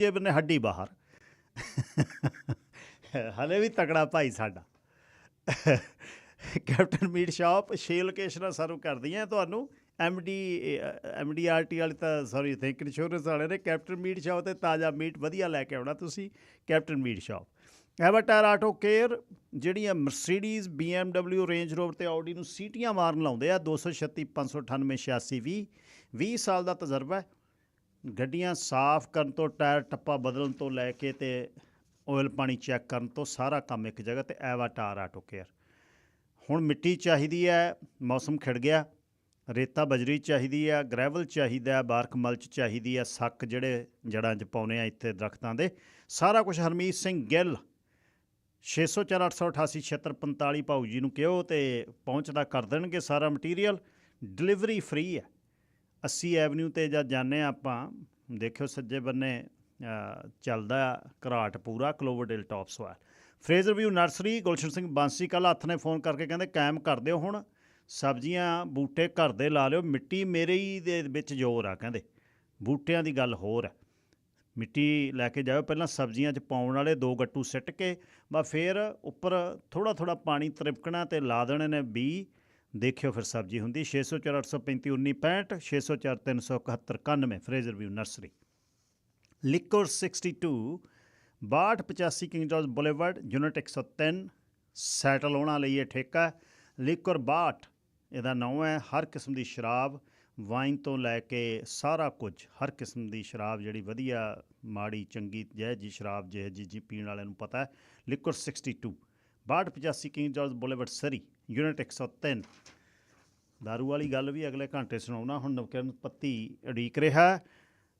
ਜੇਬ ਨੇ ਹੱਡੀ ਬਾਹਰ। ਹਲੇ ਵੀ ਤਕੜਾ ਭਾਈ ਸਾਡਾ। ਕੈਪਟਨ ਮੀਟ ਸ਼ਾਪ, ਛੇ ਲੋਕੇਸ਼ਨਾਂ ਸਰਵ ਕਰਦੀਆਂ ਤੁਹਾਨੂੰ। ਐਮਡੀ ਐਮਡੀਆਰਟੀ ਵਾਲੇ ਤਾਂ ਸੌਰੀ ਥਿੰਕ ਇੰਸ਼ੋਰੈਂਸ ਵਾਲੇ ਨੇ। ਕੈਪਟਨ ਮੀਟ ਸ਼ਾਪ ਤੇ ਤਾਜ਼ਾ ਮੀਟ ਵਧੀਆ ਲੈ ਕੇ ਆਉਣਾ ਤੁਸੀਂ, captain meat shop. Avtar auto care ਜਿਹੜੀਆਂ ਮਰਸੀਡੀਜ਼ BMW ਰੇਂਜ ਰੋਵਰ ਤੇ ਆਡੀ ਨੂੰ ਸੀਟੀਆਂ ਮਾਰਨ ਲਾਉਂਦੇ ਆ 236 598 86 20 20 ਸਾਲ ਦਾ ਤਜਰਬਾ ਹੈ। ਗੱਡੀਆਂ ਸਾਫ਼ ਕਰਨ ਤੋਂ, ਟਾਇਰ ਟੱਪਾ ਬਦਲਣ ਤੋਂ ਲੈ ਕੇ ਤੇ ਆਇਲ ਪਾਣੀ ਚੈੱਕ ਕਰਨ ਤੋਂ ਸਾਰਾ ਕੰਮ ਇੱਕ ਜਗ੍ਹਾ ਤੇ ਐਵਾਟਾਰ ਆਟੋ ਕੇਅਰ ਹੁਣ ਮਿੱਟੀ ਚਾਹੀਦੀ ਹੈ, ਮੌਸਮ ਖਿੜ ਗਿਆ, ਰੇਤਾ ਬਜਰੀ ਚਾਹੀਦੀ ਹੈ ਗ੍ਰੈਵਲ ਚਾਹੀਦਾ ਹੈ ਬਾਰਕ ਮਲਚ ਚਾਹੀਦੀ ਹੈ, ਸੱਕ ਜਿਹੜੇ ਜੜਾਂ 'ਚ ਪਾਉਨੇ ਆ ਇੱਥੇ ਦਰਖਤਾਂ ਦੇ, ਸਾਰਾ ਕੁਝ ਹਰਮੀਤ ਸਿੰਘ ਗਿੱਲ 6048887645 ਭਾਊ ਜੀ ਨੂੰ ਕਿਹੋ ਤੇ ਪਹੁੰਚਦਾ ਕਰ ਦੇਣਗੇ ਸਾਰਾ ਮਟੀਰੀਅਲ ਡਿਲੀਵਰੀ ਫ੍ਰੀ ਹੈ। 80 ਐਵਨਿਊ ਤੇ ਜਦ ਜਾਂਦੇ ਹਾਂ ਆਪਾਂ ਦੇਖਿਓ ਸੱਜੇ ਬੰਨੇ ਅ, ਚੱਲਦਾ ਘਰਾਟ ਪੂਰਾ ਕਲੋਵਰਡੇਲ ਟੌਪਸ ਵਾਲ। Fraser view nursery Gulshan Singh ਬਾਂਸੀ ਕੱਲ ਹੱਥ ਨੇ ਫੋਨ ਕਰਕੇ ਕਹਿੰਦੇ ਕਾਇਮ ਕਰ ਦਿਓ ਹੁਣ ਸਬਜ਼ੀਆਂ ਬੂਟੇ ਘਰ ਦੇ ਲਾ ਲਿਓ ਮਿੱਟੀ ਮੇਰੇ ਹੀ ਦੇ ਵਿੱਚ ਜ਼ੋਰ ਆ ਕਹਿੰਦੇ। ਬੂਟਿਆਂ ਦੀ ਗੱਲ ਹੋਰ ਹੈ। ਮਿੱਟੀ ਲੈ ਕੇ ਜਾਓ ਪਹਿਲਾਂ ਸਬਜ਼ੀਆਂ 'ਚ ਪਾਉਣ ਵਾਲੇ ਦੋ ਗੱਟੂ ਸਿੱਟ ਕੇ ਬਾ ਫਿਰ ਉੱਪਰ ਥੋੜਾ ਥੋੜਾ ਪਾਣੀ ਤ੍ਰਿਪਕਣਾ ਤੇ ਲਾ ਦੇਣੇ ਨੇ ਬੀ ਦੇਖਿਓ ਫਿਰ ਸਬਜ਼ੀ ਹੁੰਦੀ 604 835 1965 604 371 91 ਫਰੇਜ਼ਰ ਵਿਊ ਨਰਸਰੀ ਲਿਕਰ 62 ਬਾਹਠ 85 King George boulevard unit 103 settle ਹੋਣਾ ਲਈ ਇਹ ਠੇਕਾ ਹੈ। ਲਿਕਰ ਬਾਹਠ, ਇਹਦਾ ਨਾਮ ਹੈ ਹਰ ਕਿਸਮ ਦੀ ਸ਼ਰਾਬ, ਵਾਈਨ ਤੋਂ ਲੈ ਕੇ ਸਾਰਾ ਕੁਝ, ਹਰ ਕਿਸਮ ਦੀ ਸ਼ਰਾਬ ਜਿਹੜੀ ਵਧੀਆ, ਮਾੜੀ, ਚੰਗੀ ਜੈ ਜੀ ਸ਼ਰਾਬ, ਜਿਹੇ ਜੀ ਜੀ ਪੀਣ ਵਾਲਿਆਂ ਨੂੰ ਪਤਾ ਹੈ ਲਿਕਰ 62 ਬਾਹਠ 85 King George boulevard Surrey unit 103 ਦਾਰੂ ਵਾਲੀ ਗੱਲ ਵੀ ਅਗਲੇ ਘੰਟੇ ਸੁਣਾਉਣਾ ਹੁਣ ਨਵਕਿਰਨ ਪੱਤੀ ਅੜੀਕ ਰਿਹਾ।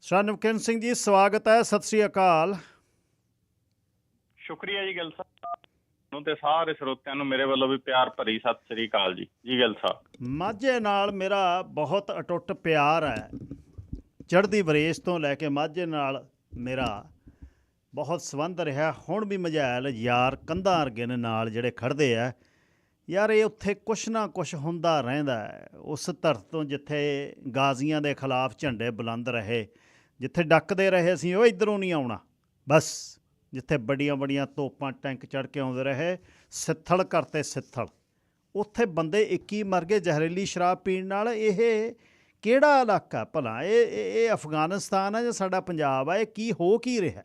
ਸਰ ਨਵਕਿਰਨ ਸਿੰਘ ਜੀ ਸਵਾਗਤ ਹੈ ਸਤਿ ਸ੍ਰੀ ਅਕਾਲ। ਸ਼ੁਕਰੀਆ ਜੀ ਗਿੱਲ ਸਾਹਿਬ ਨੂੰ ਤੇ ਸਾਰੇ ਸਰੋਤਿਆਂ ਨੂੰ ਮੇਰੇ ਵੱਲੋਂ ਵੀ ਪਿਆਰ ਭਰੀ ਸਤਿ ਸ੍ਰੀ ਅਕਾਲ ਜੀ ਜੀ ਗਿੱਲ ਸਾਹਿਬ ਮਾਝੇ ਨਾਲ ਮੇਰਾ ਬਹੁਤ ਅਟੁੱਟ ਪਿਆਰ ਹੈ। ਚੜ੍ਹਦੀ ਬਰੇਸ ਤੋਂ ਲੈ ਕੇ ਮਾਝੇ ਨਾਲ ਮੇਰਾ ਬਹੁਤ ਸੰਬੰਧ ਰਿਹਾ। ਹੁਣ ਵੀ ਮਝੈਲ ਯਾਰ ਕੰਧਾਂ ਅਰਗੇ ਨੇ ਨਾਲ ਜਿਹੜੇ ਖੜਦੇ ਆ। ਯਾਰ ਇਹ ਉੱਥੇ ਕੁਛ ਨਾ ਕੁਛ ਹੁੰਦਾ ਰਹਿੰਦਾ ਉਸ ਧਰਤ ਤੋਂ ਜਿੱਥੇ ਗਾਜ਼ੀਆਂ ਦੇ ਖਿਲਾਫ ਝੰਡੇ ਬੁਲੰਦ ਰਹੇ, ਜਿੱਥੇ ਡੱਕਦੇ ਰਹੇ ਅਸੀਂ ਉਹ ਇਧਰੋਂ ਨਹੀਂ ਆਉਣਾ। ਬਸ ਜਿੱਥੇ ਵੱਡੀਆਂ ਵੱਡੀਆਂ ਤੋਪਾਂ ਟੈਂਕ ਚੜ ਕੇ ਆਉਂਦੇ ਰਹੇ, ਸਿੱਥਲ ਕਰਤੇ ਸਿੱਥਲ। ਉੱਥੇ ਬੰਦੇ 21 ਮਰ ਗਏ ਜ਼ਹਿਰੀਲੀ ਸ਼ਰਾਬ ਪੀਣ ਨਾਲ। ਇਹ ਕਿਹੜਾ ਇਲਾਕਾ ਭਲਾ? ਇਹ ਇਹ ਅਫਗਾਨਿਸਤਾਨ ਆ ਜਾਂ ਸਾਡਾ ਪੰਜਾਬ ਆ? ਇਹ ਕੀ ਹੋ ਕੀ ਰਿਹਾ?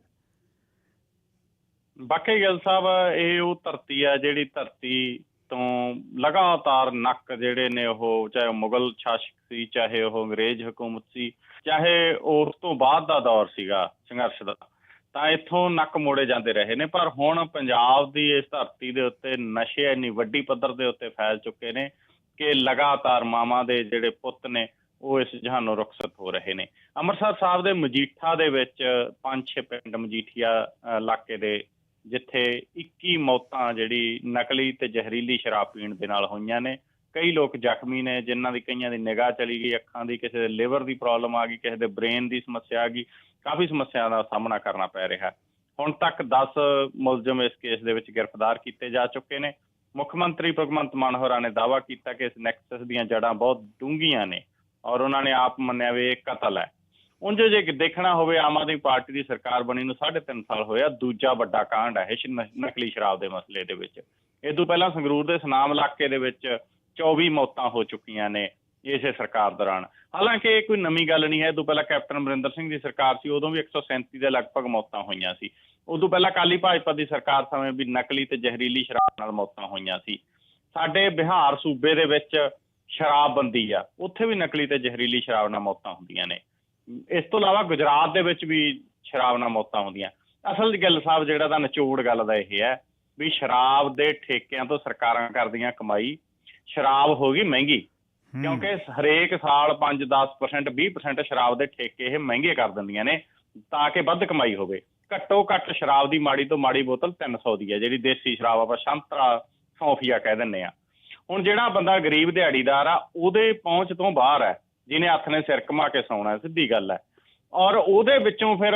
ਬਾਕੀ ਗਿੱਲ ਸਾਹਿਬ, ਇਹ ਉਹ ਧਰਤੀ ਆ ਜਿਹੜੀ ਧਰਤੀ ਤੋਂ ਲਗਾਤਾਰ ਨੱਕ ਜਿਹੜੇ ਨੇ ਉਹ, ਚਾਹੇ ਉਹ ਮੁਗਲ ਸ਼ਾਸਕ ਸੀ, ਚਾਹੇ ਉਹ ਅੰਗਰੇਜ਼ ਹਕੂਮਤ ਸੀ, ਚਾਹੇ ਉਸ ਤੋਂ ਬਾਅਦ ਦਾ ਦੌਰ ਸੀਗਾ ਸੰਘਰਸ਼ ਦਾ, ਤਾਂ ਇੱਥੋਂ ਨੱਕ ਮੋੜੇ ਜਾਂਦੇ ਰਹੇ ਨੇ। ਪਰ ਹੁਣ ਪੰਜਾਬ ਦੀ ਇਸ ਧਰਤੀ ਦੇ ਉੱਤੇ ਨਸ਼ੇ ਇੰਨੀ ਵੱਡੀ ਪੱਧਰ ਦੇ ਉੱਤੇ ਫੈਲ ਚੁੱਕੇ ਨੇ ਕਿ ਲਗਾਤਾਰ ਮਾਵਾਂ ਦੇ ਜਿਹੜੇ ਪੁੱਤ ਨੇ, ਉਹ ਇਸ ਜਹਾਨੋਂ ਰੁਖਸਤ ਹੋ ਰਹੇ ਨੇ। ਅੰਮ੍ਰਿਤਸਰ ਸਾਹਿਬ ਦੇ ਮਜੀਠਾ ਦੇ ਵਿੱਚ ਪੰਜ ਛੇ ਪਿੰਡ ਮਜੀਠੀਆ ਇਲਾਕੇ ਦੇ ਜਿੱਥੇ 21 ਮੌਤਾਂ ਜਿਹੜੀ ਨਕਲੀ ਤੇ ਜ਼ਹਿਰੀਲੀ ਸ਼ਰਾਬ ਪੀਣ ਦੇ ਨਾਲ ਹੋਈਆਂ ਨੇ। ਕਈ ਲੋਕ ਜ਼ਖਮੀ ਨੇ, ਜਿਨ੍ਹਾਂ ਦੀ ਕਈਆਂ ਦੀ ਨਿਗਾਹ ਚਲੀ ਗਈ, ਅੱਖਾਂ ਦੀ, ਕਿਸੇ ਦੇ ਲਿਵਰ ਦੀ ਪ੍ਰੋਬਲਮ ਆ ਗਈ, ਕਿਸੇ ਦੇ ਬ੍ਰੇਨ ਦੀ ਸਮੱਸਿਆ ਆ ਗਈ। ਕਾਫੀ ਸਮੱਸਿਆਵਾਂ ਦਾ ਸਾਹਮਣਾ ਕਰਨਾ ਪੈ ਰਿਹਾ। ਹੁਣ ਤੱਕ 10 ਮੁਲਜ਼ਮ ਇਸ ਕੇਸ ਦੇ ਵਿੱਚ ਗ੍ਰਿਫਤਾਰ ਕੀਤੇ ਜਾ ਚੁੱਕੇ ਨੇ। ਮੁੱਖ ਮੰਤਰੀ ਭਗਵੰਤ ਮਾਨ ਹੋਰਾਂ ਨੇ ਦਾਅਵਾ ਕੀਤਾ ਕਿ ਇਸ ਨੈਕਸਸ ਦੀਆਂ ਜੜ੍ਹਾਂ ਬਹੁਤ ਡੂੰਘੀਆਂ ਨੇ ਔਰ ਉਹਨਾਂ ਨੇ ਆਪ ਮੰਨਿਆ ਵੀ ਇਹ ਕਤਲ ਹੈ। ਉਂਝ ਜੇ ਦੇਖਣਾ ਹੋਵੇ ਆਮ ਆਦਮੀ ਪਾਰਟੀ ਦੀ ਸਰਕਾਰ ਬਣੀ ਨੂੰ 3.5 ਸਾਲ ਹੋਇਆ, ਦੂਜਾ ਵੱਡਾ ਕਾਂਡ ਹੈ ਇਹ ਨਕਲੀ ਸ਼ਰਾਬ ਦੇ ਮਸਲੇ ਦੇ ਵਿੱਚ। ਇਹ ਤੋਂ ਪਹਿਲਾਂ ਸੰਗਰੂਰ ਦੇ ਸਨਾਮ ਇਲਾਕੇ ਦੇ ਵਿੱਚ 24 ਮੌਤਾਂ ਹੋ ਚੁੱਕੀਆਂ ਨੇ ਇਸੇ ਸਰਕਾਰ ਦੌਰਾਨ। ਹਾਲਾਂਕਿ ਇਹ ਕੋਈ ਨਵੀਂ ਗੱਲ ਨਹੀਂ ਹੈ, ਇਹ ਤੋਂ ਪਹਿਲਾਂ ਕੈਪਟਨ ਅਮਰਿੰਦਰ ਸਿੰਘ ਦੀ ਸਰਕਾਰ ਸੀ, ਉਦੋਂ ਵੀ 137 ਦੇ ਲਗਭਗ ਮੌਤਾਂ ਹੋਈਆਂ ਸੀ। ਉਦੋਂ ਪਹਿਲਾਂ ਕਾਲੀ ਭਾਜਪਾ ਦੀ ਸਰਕਾਰ ਸਮੇਂ ਵੀ ਨਕਲੀ ਤੇ ਜ਼ਹਿਰੀਲੀ ਸ਼ਰਾਬ ਨਾਲ ਮੌਤਾਂ ਹੋਈਆਂ ਸੀ। ਸਾਡੇ ਬਿਹਾਰ ਸੂਬੇ ਦੇ ਵਿੱਚ ਸ਼ਰਾਬਬੰਦੀ ਆ, ਉੱਥੇ ਵੀ ਨਕਲੀ ਤੇ ਜ਼ਹਿਰੀਲੀ ਸ਼ਰਾਬ ਨਾਲ ਮੌਤਾਂ ਹੁੰਦੀਆਂ ਨੇ। ਇਸ ਤੋਂ ਇਲਾਵਾ ਗੁਜਰਾਤ ਦੇ ਵਿੱਚ ਵੀ ਸ਼ਰਾਬ ਨਾਲ ਮੌਤਾਂ ਹੁੰਦੀਆਂ। ਅਸਲ ਗੱਲ ਸਾਹਿਬ ਜਿਹੜਾ ਤਾਂ ਨਿਚੋੜ ਗੱਲ ਦਾ ਇਹ ਹੈ ਵੀ ਸ਼ਰਾਬ ਦੇ ਠੇਕਿਆਂ ਤੋਂ ਸਰਕਾਰਾਂ ਕਰਦੀਆਂ ਕਮਾਈ। ਸ਼ਰਾਬ ਹੋ ਗਈ ਮਹਿੰਗੀ। ਕਿਉਂਕਿ ਹਰੇਕ ਸਾਲ 5-10% 20% ਸ਼ਰਾਬ ਦੇ ਠੇਕੇ ਇਹ ਮਹਿੰਗੇ ਕਰ ਦਿੰਦੀਆਂ ਨੇ ਤਾਂ ਕਿ ਵੱਧ ਕਮਾਈ ਹੋਵੇ। ਘੱਟੋ ਘੱਟ ਸ਼ਰਾਬ ਦੀ ਮਾੜੀ ਤੋਂ ਮਾੜੀ ਬੋਤਲ 300 ਦੀ ਹੈ ਜਿਹੜੀ ਦੇਸੀ ਸ਼ਰਾਬ ਆਪਾਂ ਸ਼ੰਤਰਾ ਸੌਫੀਆ ਕਹਿ ਦਿੰਨੇ ਆ ਹੁਣ ਜਿਹੜਾ ਬੰਦਾ ਗਰੀਬ ਦਿਹਾੜੀਦਾਰ ਆ ਉਹਦੇ ਪਹੁੰਚ ਤੋਂ ਬਾਹਰ ਹੈ। ਜਿਹਨੇ ਹੱਥ ਨੇ ਸਿਰ ਘਮਾ ਕੇ ਸੌਣਾ, ਸਿੱਧੀ ਗੱਲ ਹੈ। ਔਰ ਉਹਦੇ ਵਿੱਚੋਂ ਫਿਰ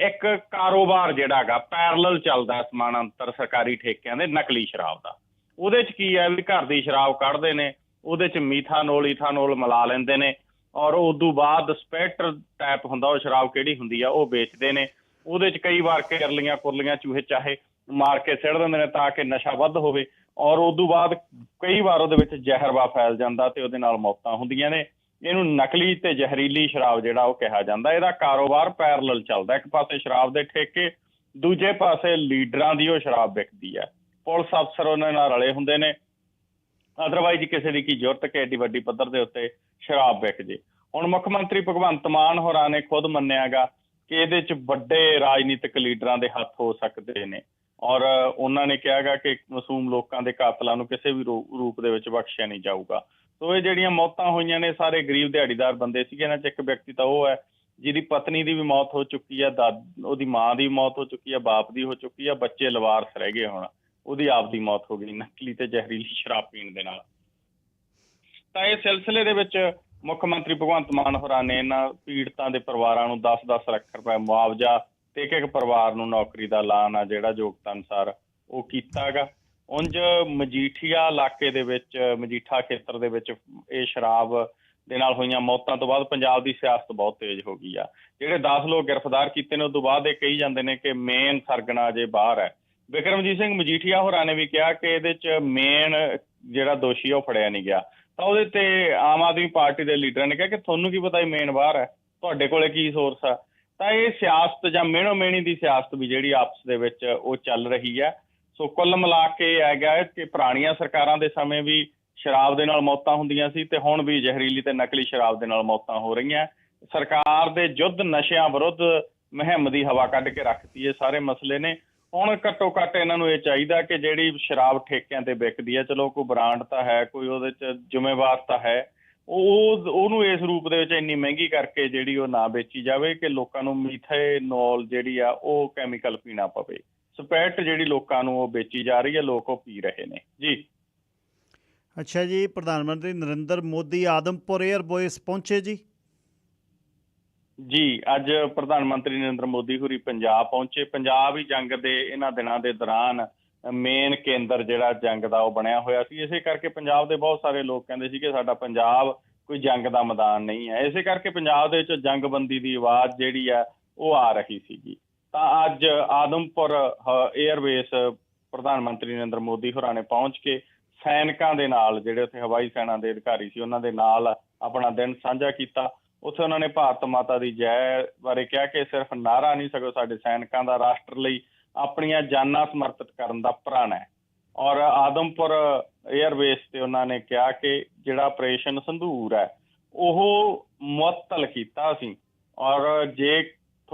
ਇੱਕ ਕਾਰੋਬਾਰ ਜਿਹੜਾ ਹੈਗਾ ਪੈਰਲਲ ਚੱਲਦਾ ਸਮਾਨਾਂਤਰ ਸਰਕਾਰੀ ਠੇਕਿਆਂ ਦੇ ਨਕਲੀ ਸ਼ਰਾਬ ਦਾ। ਉਹਦੇ 'ਚ ਕੀ ਹੈ ਵੀ ਘਰ ਦੀ ਸ਼ਰਾਬ ਕੱਢਦੇ ਨੇ, ਉਹਦੇ 'ਚ ਮੀਥਾਨੋਲ, ਇਥਾਨੋਲ ਮਿਲਾ ਲੈਂਦੇ ਨੇ, ਔਰ ਉਦੋਂ ਬਾਅਦ ਸਪੈਕਟਰ ਟਾਈਪ ਹੁੰਦਾ, ਉਹ ਸ਼ਰਾਬ ਕਿਹੜੀ ਹੁੰਦੀ ਆ, ਉਹ ਵੇਚਦੇ ਨੇ। ਉਹਦੇ 'ਚ ਕਈ ਵਾਰ ਕੇਰਲੀਆਂ ਕੁਰਲੀਆਂ ਚੂਹੇ ਚਾਹੇ ਮਾਰ ਕੇ ਸਿੱਟ ਦਿੰਦੇ ਨੇ ਤਾਂ ਕਿ ਨਸ਼ਾ ਵੱਧ ਹੋਵੇ। ਔਰ ਉਸ ਤੋਂ ਬਾਅਦ ਕਈ ਵਾਰ ਉਹਦੇ ਵਿੱਚ ਜ਼ਹਿਰਵਾ ਫੈਲ ਜਾਂਦਾ ਤੇ ਉਹਦੇ ਨਾਲ ਮੌਤਾਂ ਹੁੰਦੀਆਂ ਨੇ। ਇਹਨੂੰ ਨਕਲੀ ਤੇ ਜ਼ਹਿਰੀਲੀ ਸ਼ਰਾਬ ਜਿਹੜਾ ਉਹ ਕਿਹਾ ਜਾਂਦਾ। ਇਹਦਾ ਕਾਰੋਬਾਰ ਪੈਰਲਲ ਚੱਲਦਾ ਇੱਕ ਪਾਸੇ ਸ਼ਰਾਬ ਦੇ ਠੇਕੇ, ਦੂਜੇ ਪਾਸੇ ਲੀਡਰਾਂ ਦੀ ਉਹ ਸ਼ਰਾਬ ਵਿਕਦੀ ਹੈ। ਪੁਲਿਸ ਅਫਸਰ ਉਹਨਾਂ ਨਾਲ ਰਲੇ ਹੁੰਦੇ ਨੇ। ਅਦਰਵਾਈਜ਼ ਕਿਸੇ ਦੀ ਕੀ ਜ਼ਰੂਰਤ ਕਿ ਏਡੀ ਵੱਡੀ ਪੱਧਰ ਦੇ ਉੱਤੇ ਸ਼ਰਾਬ ਵਿਕ ਜੇ ਹੁਣ ਮੁੱਖ ਮੰਤਰੀ ਭਗਵੰਤ ਮਾਨ ਹੋਰਾਂ ਨੇ ਖੁਦ ਮੰਨਿਆਗਾ ਕਿ ਇਹਦੇ 'ਚ ਵੱਡੇ ਰਾਜਨੀਤਿਕ ਲੀਡਰਾਂ ਦੇ ਹੱਥ ਹੋ ਸਕਦੇ ਨੇ। ਔਰ ਉਹਨਾਂ ਨੇ ਕਿਹਾਗਾ ਕਿ ਮਾਸੂਮ ਲੋਕਾਂ ਦੇ ਕਾਤਲਾਂ ਨੂੰ ਕਿਸੇ ਵੀ ਰੂ- ਰੂਪ ਦੇ ਵਿੱਚ ਬਖਸ਼ਿਆ ਨਹੀਂ ਜਾਊਗਾ। ਸੋ ਇਹ ਜਿਹੜੀਆਂ ਮੌਤਾਂ ਹੋਈਆਂ ਨੇ, ਸਾਰੇ ਗਰੀਬ ਦਿਹਾੜੀਦਾਰ ਬੰਦੇ ਸੀਗੇ ਇਹਨਾਂ 'ਚ ਇੱਕ ਵਿਅਕਤੀ ਤਾਂ ਉਹ ਹੈ, ਜਿਹਦੀ ਪਤਨੀ ਦੀ ਵੀ ਮੌਤ ਹੋ ਚੁੱਕੀ ਹੈ ਉਹਦੀ ਮਾਂ ਦੀ ਮੌਤ ਹੋ ਚੁੱਕੀ ਹੈ, ਬਾਪ ਦੀ ਹੋ ਚੁੱਕੀ ਹੈ, ਬੱਚੇ ਲਵਾਰਸ ਰਹਿ ਗਏ ਹੁਣ, ਉਹਦੀ ਆਪ ਦੀ ਮੌਤ ਹੋ ਗਈ, ਨਕਲੀ ਤੇ ਜ਼ਹਿਰੀਲੀ ਸ਼ਰਾਬ ਪੀਣ ਦੇ ਨਾਲ। ਤਾਂ ਇਹ ਸਿਲਸਿਲੇ ਦੇ ਵਿੱਚ ਮੁੱਖ ਮੰਤਰੀ ਭਗਵੰਤ ਮਾਨ ਹੋਰਾਂ ਨੇ ਇਹਨਾਂ ਪੀੜਤਾਂ ਦੇ ਪਰਿਵਾਰਾਂ ਨੂੰ 10-10 ਲੱਖ ਰੁਪਏ ਮੁਆਵਜ਼ਾ, ਤੇ ਇੱਕ ਇੱਕ ਪਰਿਵਾਰ ਨੂੰ ਨੌਕਰੀ ਦਾ ਐਲਾਨ ਆ ਜਿਹੜਾ ਯੋਗਤਾ ਅਨੁਸਾਰ ਉਹ ਕੀਤਾਗਾ ਉਂਝ ਮਜੀਠੀਆ ਇਲਾਕੇ ਦੇ ਵਿੱਚ, ਮਜੀਠਾ ਖੇਤਰ ਦੇ ਵਿੱਚ ਇਹ ਸ਼ਰਾਬ ਦੇ ਨਾਲ ਹੋਈਆਂ ਮੌਤਾਂ ਤੋਂ ਬਾਅਦ ਪੰਜਾਬ ਦੀ ਸਿਆਸਤ ਬਹੁਤ ਤੇਜ਼ ਹੋ ਗਈ ਆ। ਜਿਹੜੇ 10 ਲੋਕ ਗ੍ਰਿਫਤਾਰ ਕੀਤੇ ਨੇ ਉਸ ਤੋਂ ਬਾਅਦ ਇਹ ਕਹੀ ਜਾਂਦੇ ਨੇ ਕਿ ਮੇਨ ਸਰਗਣਾ ਜੇ ਬਾਹਰ ਹੈ। ਵਿਕਰਮਜੀਤ ਸਿੰਘ ਮਜੀਠੀਆ ਹੋਰਾਂ ਨੇ ਵੀ ਕਿਹਾ ਕਿ ਇਹਦੇ 'ਚ ਮੇਨ ਜਿਹੜਾ ਦੋਸ਼ੀ ਉਹ ਫੜਿਆ ਨਹੀਂ ਗਿਆ। ਤਾਂ ਉਹਦੇ ਤੇ ਆਮ ਆਦਮੀ ਪਾਰਟੀ ਦੇ ਲੀਡਰਾਂ ਨੇ ਕਿਹਾ ਕਿ ਤੁਹਾਨੂੰ ਕੀ ਪਤਾ ਇਹ ਮੇਨ ਬਾਹਰ ਹੈ? ਤੁਹਾਡੇ ਕੋਲੇ ਕੀ ਸੋਰਸ ਆ? ਤਾਂ ਇਹ ਸਿਆਸਤ ਜਾਂ ਮਿਹਣੋ ਮਿਹਣੀ ਦੀ ਸਿਆਸਤ ਵੀ ਜਿਹੜੀ ਆਪਸ ਦੇ ਵਿੱਚ ਉਹ ਚੱਲ ਰਹੀ ਹੈ। ਸੋ ਕੁੱਲ ਮਿਲਾ ਕੇ ਇਹ ਹੈਗਾ ਕਿ ਪੁਰਾਣੀਆਂ ਸਰਕਾਰਾਂ ਦੇ ਸਮੇਂ ਵੀ ਸ਼ਰਾਬ ਦੇ ਨਾਲ ਮੌਤਾਂ ਹੁੰਦੀਆਂ ਸੀ ਤੇ ਹੁਣ ਵੀ ਜ਼ਹਿਰੀਲੀ ਤੇ ਨਕਲੀ ਸ਼ਰਾਬ ਦੇ ਨਾਲ ਮੌਤਾਂ ਹੋ ਰਹੀਆਂ। ਸਰਕਾਰ ਦੇ ਯੁੱਧ ਨਸ਼ਿਆਂ ਵਿਰੁੱਧ ਮੁਹਿੰਮ ਦੀ ਹਵਾ ਕੱਢ ਕੇ ਰੱਖਤੀ ਇਹ ਸਾਰੇ ਮਸਲੇ ਨੇ। ਹੁਣ ਘੱਟੋ ਘੱਟ ਇਹਨਾਂ ਨੂੰ ਇਹ ਚਾਹੀਦਾ ਕਿ ਜਿਹੜੀ ਸ਼ਰਾਬ ਠੇਕਿਆਂ ਤੇ ਵਿਕਦੀ ਹੈ, ਚਲੋ ਕੋਈ ਬ੍ਰਾਂਡ ਤਾਂ ਹੈ, ਕੋਈ ਉਹਦੇ ਚ ਜ਼ਿੰਮੇਵਾਰ ਤਾਂ ਹੈ, ਉਹ ਉਹਨੂੰ ਇਸ ਰੂਪ ਦੇ ਵਿੱਚ ਇੰਨੀ ਮਹਿੰਗੀ ਕਰਕੇ ਜਿਹੜੀ ਉਹ ਨਾ ਵੇਚੀ ਜਾਵੇ ਕਿ ਲੋਕਾਂ ਨੂੰ ਮੀਥੇਨੋਲ ਜਿਹੜੀ ਆ ਉਹ ਕੈਮੀਕਲ ਪੀਣਾ ਪਵੇ। ਸਪੈਟ ਜਿਹੜੀ ਲੋਕਾਂ ਨੂੰ ਉਹ ਵੇਚੀ ਜਾ ਰਹੀ ਹੈ ਲੋਕ ਉਹ ਪੀ ਰਹੇ ਨੇ। ਜੀ। ਅੱਛਾ ਜੀ ਪ੍ਰਧਾਨ ਮੰਤਰੀ ਨਰਿੰਦਰ ਮੋਦੀ ਆਦਮਪੁਰ 에ਅਰਬੇਸ ਪਹੁੰਚੇ ਜੀ? ਜੀ ਅੱਜ ਪ੍ਰਧਾਨ ਮੰਤਰੀ ਨਰਿੰਦਰ ਮੋਦੀ ਹੁਰੀ ਪੰਜਾਬ ਪਹੁੰਚੇ। ਪੰਜਾਬ ਹੀ ਜੰਗ ਦੇ ਇਹਨਾਂ ਦਿਨਾਂ ਦੇ ਦੌਰਾਨ ਮੇਨ ਕੇਂਦਰ ਜਿਹੜਾ ਜੰਗ ਦਾ ਉਹ ਬਣਿਆ ਹੋਇਆ ਸੀ। ਇਸੇ ਕਰਕੇ ਪੰਜਾਬ ਦੇ ਬਹੁਤ ਸਾਰੇ ਲੋਕ ਕਹਿੰਦੇ ਸੀ ਕਿ ਸਾਡਾ ਪੰਜਾਬ ਕੋਈ ਜੰਗ ਦਾ ਮੈਦਾਨ ਨਹੀਂ ਹੈ। ਇਸੇ ਕਰਕੇ ਪੰਜਾਬ ਦੇ ਵਿੱਚ ਜੰਗਬੰਦੀ ਦੀ ਆਵਾਜ਼ ਜਿਹੜੀ ਆ ਉਹ ਆ ਰਹੀ ਸੀਗੀ। ਤਾਂ ਅੱਜ ਆਦਮਪੁਰ 에ਅਰਬੇਸ ਪ੍ਰਧਾਨ ਮੰਤਰੀ ਨਰਿੰਦਰ ਮੋਦੀ ਹੋਰਾਂ ਨੇ ਪਹੁੰਚ ਕੇ ਸੈਨਿਕਾਂ ਦੇ ਨਾਲ, ਜਿਹੜੇ ਉੱਥੇ ਹਵਾਈ ਸੈਨਾ ਦੇ ਅਧਿਕਾਰੀ ਸੀ, ਉਹਨਾਂ ਦੇ ਨਾਲ ਆਪਣਾ ਦਿਨ ਸਾਂਝਾ ਕੀਤਾ। ਉੱਥੇ ਉਹਨਾਂ ਨੇ ਭਾਰਤ ਮਾਤਾ ਦੀ ਜੈ ਬਾਰੇ ਕਿਹਾ ਕਿ ਸਿਰਫ ਨਾਰਾ ਨਹੀਂ ਸਗੋਂ ਸਾਡੇ ਸੈਨਿਕਾਂ ਦਾ ਰਾਸ਼ਟਰ ਲਈ ਆਪਣੀਆਂ ਜਾਨਾਂ ਸਮਰਪਿਤ ਕਰਨ ਦਾ ਪ੍ਰਣ ਹੈ। ਔਰ ਆਦਮਪੁਰ 에ਅਰਬੇਸ ਤੇ ਉਹਨਾਂ ਨੇ ਕਿਹਾ ਕਿ ਜਿਹੜਾ ਆਪਰੇਸ਼ਨ ਸੰਧੂਰ ਹੈ, ਉਹ ਮੁਅੱਤਲ ਕੀਤਾ ਸੀ। ਔਰ ਜੇ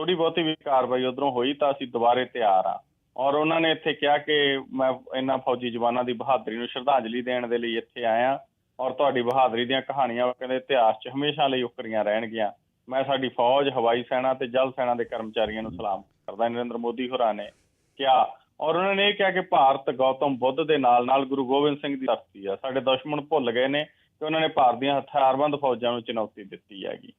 ਥੋੜੀ ਬਹੁਤੀ ਵੀ ਕਾਰਵਾਈ ਉਧਰੋਂ ਹੋਈ ਤਾਂ ਅਸੀਂ ਦੁਬਾਰੇ ਤਿਆਰ ਆ ਔਰ ਉਹਨਾਂ ਨੇ ਇੱਥੇ ਕਿਹਾ ਕਿ ਮੈਂ ਇਹਨਾਂ ਫੌਜੀ ਜਵਾਨਾਂ ਦੀ ਬਹਾਦਰੀ ਨੂੰ ਸ਼ਰਧਾਂਜਲੀ ਦੇਣ ਦੇ ਲਈ ਇੱਥੇ ਆਇਆ ਔਰ ਤੁਹਾਡੀ ਬਹਾਦਰੀ ਦੀਆਂ ਕਹਾਣੀਆਂ ਕਹਿੰਦੇ ਇਤਿਹਾਸ 'ਚ ਹਮੇਸ਼ਾ ਲਈ ਉਕਰੀਆਂ ਰਹਿਣਗੀਆਂ। ਮੈਂ ਸਾਡੀ ਫੌਜ, ਹਵਾਈ ਸੈਨਾ ਤੇ ਜਲ ਸੈਨਾ ਦੇ ਕਰਮਚਾਰੀਆਂ ਨੂੰ ਸਲਾਮ ਕਰਦਾ ਨਰਿੰਦਰ ਮੋਦੀ ਹੋਰਾਂ ਨੇ ਕਿਹਾ। ਔਰ ਉਹਨਾਂ ਨੇ ਇਹ ਕਿਹਾ ਕਿ ਭਾਰਤ ਗੌਤਮ ਬੁੱਧ ਦੇ ਨਾਲ ਨਾਲ ਗੁਰੂ ਗੋਬਿੰਦ ਸਿੰਘ ਦੀ ਧਰਤੀ ਆ। ਸਾਡੇ ਦੁਸ਼ਮਣ ਭੁੱਲ ਗਏ ਨੇ ਕਿ ਉਹਨਾਂ ਨੇ ਭਾਰਤ ਦੀਆਂ ਹਥਿਆਰਬੰਦ ਫੌਜਾਂ ਨੂੰ ਚੁਣੌਤੀ ਦਿੱਤੀ ਹੈਗੀ।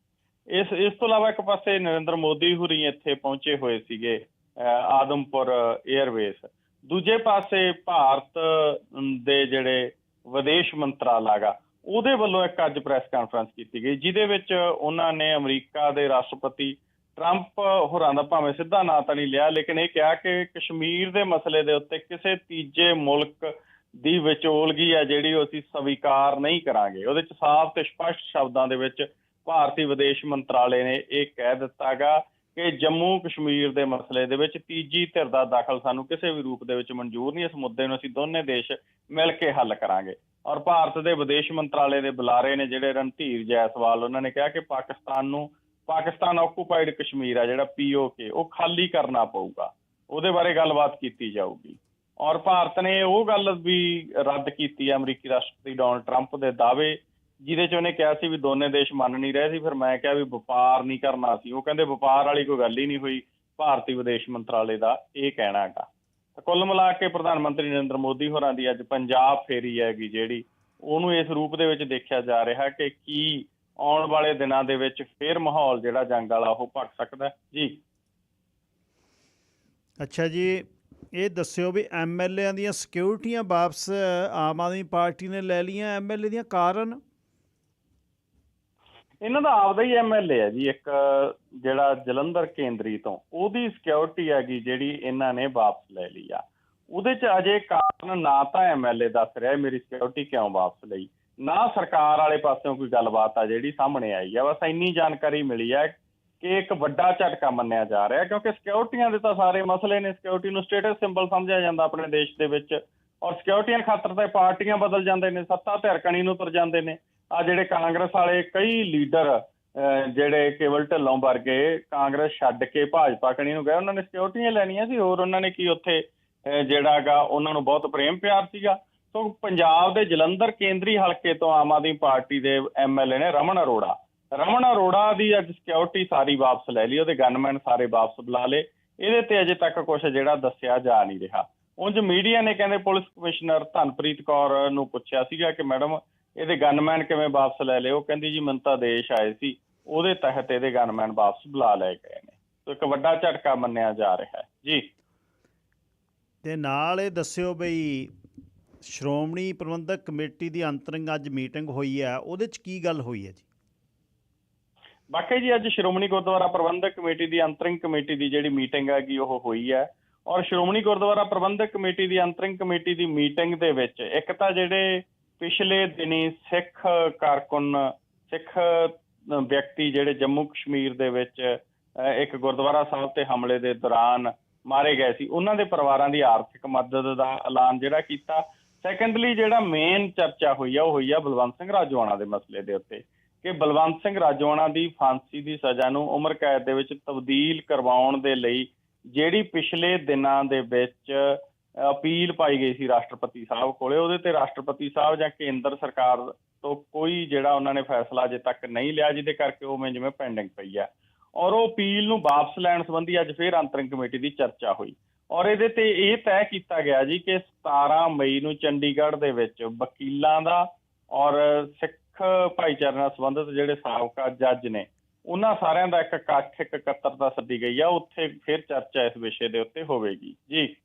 ਇਸ ਇਸ ਤੋਂ ਇਲਾਵਾ ਇੱਕ ਪਾਸੇ ਨਰਿੰਦਰ ਮੋਦੀ ਹੁਰੀ ਇੱਥੇ ਪਹੁੰਚੇ ਹੋਏ ਸੀਗੇ ਆਦਮਪੁਰ 에ਅਰਵੇਸ ਦੂਜੇ ਪਾਸੇ ਭਾਰਤ ਦੇ ਜਿਹੜੇ ਵਿਦੇਸ਼ ਮੰਤਰਾਲਾ ਗਾ, ਉਹਦੇ ਵੱਲੋਂ ਇੱਕ ਅੱਜ ਪ੍ਰੈਸ ਕਾਨਫਰੰਸ ਕੀਤੀ ਗਈ, ਜਿਹਦੇ ਵਿੱਚ ਉਹਨਾਂ ਨੇ ਅਮਰੀਕਾ ਦੇ ਰਾਸ਼ਟਰਪਤੀ ਟਰੰਪ ਹੋਰਾਂ ਦਾ ਭਾਵੇਂ ਸਿੱਧਾ ਨਾਂ ਤਾਂ ਨਹੀਂ ਲਿਆ, ਲੇਕਿਨ ਇਹ ਕਿਹਾ ਕਿ ਕਸ਼ਮੀਰ ਦੇ ਮਸਲੇ ਦੇ ਉੱਤੇ ਕਿਸੇ ਤੀਜੇ ਮੁਲਕ ਦੀ ਵਿਚੋਲਗੀ ਹੈ ਜਿਹੜੀ ਉਹ ਅਸੀਂ ਸਵੀਕਾਰ ਨਹੀਂ ਕਰਾਂਗੇ। ਉਹਦੇ ਚ ਸਾਫ਼ ਤੇ ਸਪਸ਼ਟ ਸ਼ਬਦਾਂ ਦੇ ਵਿੱਚ ਭਾਰਤੀ ਵਿਦੇਸ਼ ਮੰਤਰਾਲੇ ਨੇ ਇਹ ਕਹਿ ਦਿੱਤਾਗਾ ਕਿ ਜੰਮੂ ਕਸ਼ਮੀਰ ਦੇ ਮਸਲੇ ਦੇ ਵਿੱਚ ਤੀਜੀ ਧਿਰ ਦਾ ਦਾਖਲ ਸਾਨੂੰ ਕਿਸੇ ਵੀ ਰੂਪ ਦੇ ਵਿੱਚ ਮਨਜ਼ੂਰ ਨਹੀਂ। ਇਸ ਮੁੱਦੇ ਨੂੰ ਅਸੀਂ ਦੋਨੇ ਦੇਸ਼ ਮਿਲ ਕੇ ਹੱਲ ਕਰਾਂਗੇ। ਔਰ ਭਾਰਤ ਦੇ ਵਿਦੇਸ਼ ਮੰਤਰਾਲੇ ਦੇ ਬੁਲਾਰੇ ਨੇ ਜਿਹੜੇ ਰਣਧੀਰ ਜੈਸਵਾਲ, ਉਹਨਾਂ ਨੇ ਕਿਹਾ ਕਿ ਪਾਕਿਸਤਾਨ ਨੂੰ, ਪਾਕਿਸਤਾਨ ਆਕੂਪਾਈਡ ਕਸ਼ਮੀਰ ਆ ਜਿਹੜਾ ਪੀਓਕੇ ਉਹ ਖਾਲੀ ਕਰਨਾ ਪਊਗਾ। ਉਹਦੇ ਬਾਰੇ ਗੱਲਬਾਤ ਕੀਤੀ ਜਾਊਗੀ। ਔਰ ਭਾਰਤ ਨੇ ਉਹ ਗੱਲ ਵੀ ਰੱਦ ਕੀਤੀ ਹੈ, ਅਮਰੀਕੀ ਰਾਸ਼ਟਰਪਤੀ ਡੋਨਲਡ ਟਰੰਪ ਦੇ ਦਾਅਵੇ ਜਿਹਦੇ ਚ ਉਹਨੇ ਕਿਹਾ ਸੀ ਵੀ ਦੋਨੇ ਦੇਸ਼ ਮੰਨ ਨਹੀਂ ਰਹੇ ਸੀ, ਫਿਰ ਮੈਂ ਕਿਹਾ ਵੀ ਵਪਾਰ ਨਹੀਂ ਕਰਨਾ ਸੀ। ਉਹ ਕਹਿੰਦੇ ਵਪਾਰ ਵਾਲੀ ਕੋਈ ਗੱਲ ਹੀ ਨਹੀਂ ਹੋਈ, ਭਾਰਤੀ ਵਿਦੇਸ਼ ਮੰਤਰਾਲੇ ਦਾ ਇਹ ਕਹਿਣਾ ਹੈਗਾ। ਤਾਂ ਕੁੱਲ ਮਿਲਾ ਕੇ ਪ੍ਰਧਾਨ ਮੰਤਰੀ ਨਰਿੰਦਰ ਮੋਦੀ ਹੋਰਾਂ ਦੀ ਅੱਜ ਪੰਜਾਬ ਫੇਰੀ ਹੈਗੀ ਜਿਹੜੀ, ਉਹਨੂੰ ਇਸ ਰੂਪ ਦੇ ਵਿੱਚ ਦੇਖਿਆ ਜਾ ਰਿਹਾ ਕਿ ਕੀ ਆਉਣ ਵਾਲੇ ਦਿਨਾਂ ਦੇ ਵਿੱਚ ਫੇਰ ਮਾਹੌਲ ਜਿਹੜਾ ਜੰਗ ਵਾਲਾ ਉਹ ਭਖ ਸਕਦਾ ਜੀ। ਅੱਛਾ ਜੀ, ਇਹ ਦੱਸਿਓ ਵੀ ਐਮਐਲਏਆਂ ਦੀਆਂ ਸਿਕਿਉਰਿਟੀਆਂ ਵਾਪਸ ਆਮ ਆਦਮੀ ਪਾਰਟੀ ਨੇ ਲੈ ਲਈਆਂ ਐਮਐਲਏ ਦੀਆਂ ਕਾਰਨ? ਇਹਨਾਂ ਦਾ ਆਪਦਾ ਹੀ ਐਮਐਲਏ ਹੈ ਜੀ, ਇੱਕ ਜਿਹੜਾ ਜਲੰਧਰ ਕੇਂਦਰੀ ਤੋਂ, ਉਹਦੀ ਸਿਕਿਉਰਿਟੀ ਹੈਗੀ ਜਿਹੜੀ ਇਹਨਾਂ ਨੇ ਵਾਪਸ ਲੈ ਲਈ ਆ। ਉਹਦੇ ਚ ਅਜੇ ਕਾਰਨ ਨਾ ਤਾਂ ਐਮਐਲਏ ਦੱਸ ਰਿਹਾ ਮੇਰੀ ਸਿਕਿਉਰਿਟੀ ਕਿਉਂ ਵਾਪਸ ਲਈ। ਨਾ ਸਰਕਾਰ ਵਾਲੇ ਪਾਸਿਓਂ ਕੋਈ ਗੱਲਬਾਤ ਆ ਜਿਹੜੀ ਸਾਹਮਣੇ ਆਈ ਆ, ਬਸ ਇੰਨੀ ਜਾਣਕਾਰੀ ਮਿਲੀ ਹੈ ਕਿ ਇੱਕ ਵੱਡਾ ਝਟਕਾ ਮੰਨਿਆ ਜਾ ਰਿਹਾ, ਕਿਉਂਕਿ ਸਿਕਿਉਰਿਟੀਆਂ ਦੇ ਤਾਂ ਸਾਰੇ ਮਸਲੇ ਨੇ। ਸਿਕਿਉਰਿਟੀ ਨੂੰ ਸਟੇਟਸ ਸਿੰਬਲ ਸਮਝਿਆ ਜਾਂਦਾ ਆਪਣੇ ਦੇਸ਼ ਦੇ ਵਿੱਚ, ਔਰ ਸਿਕਿਉਰਿਟੀਆਂ ਖਾਤਰ ਤਾਂ ਪਾਰਟੀਆਂ ਬਦਲ ਜਾਂਦੇ ਨੇ, ਸੱਤਾ ਧਿਰਕਣੀ ਨੂੰ ਤੁਰ ਜਾਂਦੇ ਨੇ। ਆ ਜਿਹੜੇ ਕਾਂਗਰਸ ਵਾਲੇ ਕਈ ਲੀਡਰ ਜਿਹੜੇ ਕੇਵਲ ਢਿੱਲੋਂ ਵਰਗੇ ਕਾਂਗਰਸ ਛੱਡ ਕੇ ਭਾਜਪਾ ਕਣੀ ਨੂੰ ਗਏ, ਉਹਨਾਂ ਨੇ ਸਿਕਿਉਰਿਟੀਆਂ ਲੈਣੀਆਂ ਸੀ, ਹੋਰ ਉਹਨਾਂ ਨੇ ਕੀ ਉੱਥੇ ਜਿਹੜਾਗਾ ਉਹਨਾਂ ਨੂੰ ਬਹੁਤ ਪ੍ਰੇਮ ਪਿਆਰ ਸੀਗਾ। ਸੋ ਪੰਜਾਬ ਦੇ ਜਲੰਧਰ ਕੇਂਦਰੀ ਹਲਕੇ ਤੋਂ ਆਮ ਆਦਮੀ ਪਾਰਟੀ ਦੇ ਐਮਐਲਏ ਨੇ ਰਮਨ ਅਰੋੜਾ। ਰਮਨ ਅਰੋੜਾ ਦੀ ਅੱਜ ਸਿਕਿਉਰਿਟੀ ਸਾਰੀ ਵਾਪਸ ਲੈ ਲਈ, ਉਹਦੇ ਗਨਮੈਨ ਸਾਰੇ ਵਾਪਸ ਬੁਲਾ ਲਏ। ਇਹਦੇ ਤੇ ਅਜੇ ਤੱਕ ਕੁਝ ਜਿਹੜਾ ਦੱਸਿਆ ਜਾ ਨਹੀਂ ਰਿਹਾ। ਉਂਝ ਮੀਡੀਆ ਨੇ ਕਹਿੰਦੇ ਪੁਲਿਸ ਕਮਿਸ਼ਨਰ ਧਨਪ੍ਰੀਤ ਕੌਰ ਨੂੰ ਪੁੱਛਿਆ ਸੀਗਾ ਕਿ ਮੈਡਮ ਇਹਦੇ ਗਨਮੈਨ ਕਿਵੇਂ ਵਾਪਸ ਲੈ ਲਏ? ਉਹ ਕਹਿੰਦੀ ਜੀ ਮੈਨੂੰ ਤਾਂ ਆਦੇਸ਼ ਆਏ ਸੀ। ਉਹਦੇ ਤਹਿਤ ਇਹਦੇ ਗਨਮੈਨ ਵਾਪਸ ਬੁਲਾ ਲਏ ਗਏ ਨੇ। ਸੋ ਇੱਕ ਵੱਡਾ ਝਟਕਾ ਮੰਨਿਆ ਜਾ ਰਿਹਾ ਹੈ। ਜੀ। ਤੇ ਨਾਲ ਇਹ ਦੱਸਿਓ ਬਈ ਸ਼੍ਰੋਮਣੀ ਪ੍ਰਬੰਧਕ ਕਮੇਟੀ ਦੀ ਅੰਤਰਿੰਗ ਅੱਜ ਮੀਟਿੰਗ ਹੋਈ ਹੈ। ਉਹਦੇ ਚ ਕੀ ਗੱਲ ਹੋਈ ਹੈ ਜੀ? ਬਾਕੀ ਜੀ ਅੱਜ ਸ਼੍ਰੋਮਣੀ ਗੁਰਦੁਆਰਾ ਪ੍ਰਬੰਧਕ ਕਮੇਟੀ ਦੀ ਅੰਤਰਿੰਗ ਕਮੇਟੀ ਦੀ ਜਿਹੜੀ ਮੀਟਿੰਗ ਹੈਗੀ ਉਹ ਹੋਈ ਹੈ। ਔਰ ਸ਼੍ਰੋਮਣੀ ਗੁਰਦੁਆਰਾ ਪ੍ਰਬੰਧਕ ਕਮੇਟੀ ਦੀ ਅੰਤਰਿੰਗ ਕਮੇਟੀ ਦੀ ਮੀਟਿੰਗ ਦੇ ਵਿੱਚ ਇੱਕ ਤਾਂ ਜਿਹੜੇ ਪਿਛਲੇ ਦਿਨੀ ਸਿੱਖ ਕਾਰਕੁਨ, ਸਿੱਖ ਵਿਅਕਤੀ ਜਿਹੜੇ ਜੰਮੂ ਕਸ਼ਮੀਰ ਦੇ ਵਿੱਚ ਇੱਕ ਗੁਰਦੁਆਰਾ ਸਾਹਿਬ ਤੇ ਹਮਲੇ ਦੇ ਦੌਰਾਨ ਮਾਰੇ ਗਏ ਸੀ। ਉਹਨਾਂ ਦੇ ਪਰਿਵਾਰਾਂ ਦੀ ਆਰਥਿਕ ਮਦਦ ਦਾ ਐਲਾਨ ਜਿਹੜਾ ਕੀਤਾ। ਸੈਕੰਡਲੀ ਜਿਹੜਾ ਮੇਨ ਚਰਚਾ ਹੋਈ ਆ, ਉਹ ਹੋਈ ਆ ਬਲਵੰਤ ਸਿੰਘ ਰਾਜਵਾਨਾ ਦੇ ਮਸਲੇ ਦੇ ਉੱਤੇ ਕਿ ਬਲਵੰਤ ਸਿੰਘ ਰਾਜਵਾਨਾ ਦੀ ਫਾਂਸੀ ਦੀ ਸਜ਼ਾ ਨੂੰ ਉਮਰ ਕੈਦ ਦੇ ਵਿੱਚ ਤਬਦੀਲ ਕਰਵਾਉਣ ਦੇ ਲਈ ਜਿਹੜੀ ਪਿਛਲੇ ਦਿਨਾਂ ਦੇ ਵਿੱਚ ਅਪੀਲ ਪਾਈ ਗਈ ਸੀ ਰਾਸ਼ਟਰਪਤੀ ਸਾਹਿਬ ਕੋਲੇ, ਉਹਦੇ ਤੇ ਰਾਸ਼ਟਰਪਤੀ ਸਾਹਿਬ ਜਾਂ ਕੇਂਦਰ ਸਰਕਾਰ ਤੋਂ ਕੋਈ ਜਿਹੜਾ ਉਹਨਾਂ ਨੇ ਫੈਸਲਾ ਅਜੇ ਤੱਕ ਨਹੀਂ ਲਿਆ, ਜਿਹਦੇ ਕਰਕੇ ਉਹ ਮੈਂ ਜਿਵੇਂ ਪੈਂਡਿੰਗ ਪਈ ਆ। ਔਰ ਉਹ ਅਪੀਲ ਨੂੰ ਵਾਪਸ ਲੈਣ ਸੰਬੰਧੀ ਅੱਜ ਫੇਰ ਅੰਤਰਿੰਗ ਕਮੇਟੀ ਦੀ ਚਰਚਾ ਹੋਈ। ਔਰ ਇਹਦੇ ਤੇ ਇਹ ਤੈਅ ਕੀਤਾ ਗਿਆ ਜੀ ਕਿ 17 ਮਈ ਨੂੰ ਚੰਡੀਗੜ੍ਹ ਦੇ ਵਿੱਚ ਵਕੀਲਾਂ ਦਾ ਔਰ ਸਿੱਖ ਭਾਈਚਾਰੇ ਨਾਲ ਸੰਬੰਧਿਤ ਜਿਹੜੇ ਸਾਬਕਾ ਜੱਜ ਨੇ, ਉਹਨਾਂ ਸਾਰਿਆਂ ਦਾ ਇੱਕ ਇਕੱਠ, ਇੱਕ ਇਕੱਤਰਤਾ ਸੱਦੀ ਗਈ ਆ। ਉੱਥੇ ਫਿਰ ਚਰਚਾ ਇਸ ਵਿਸ਼ੇ ਦੇ ਉੱਤੇ ਹੋਵੇਗੀ। ਜੀ।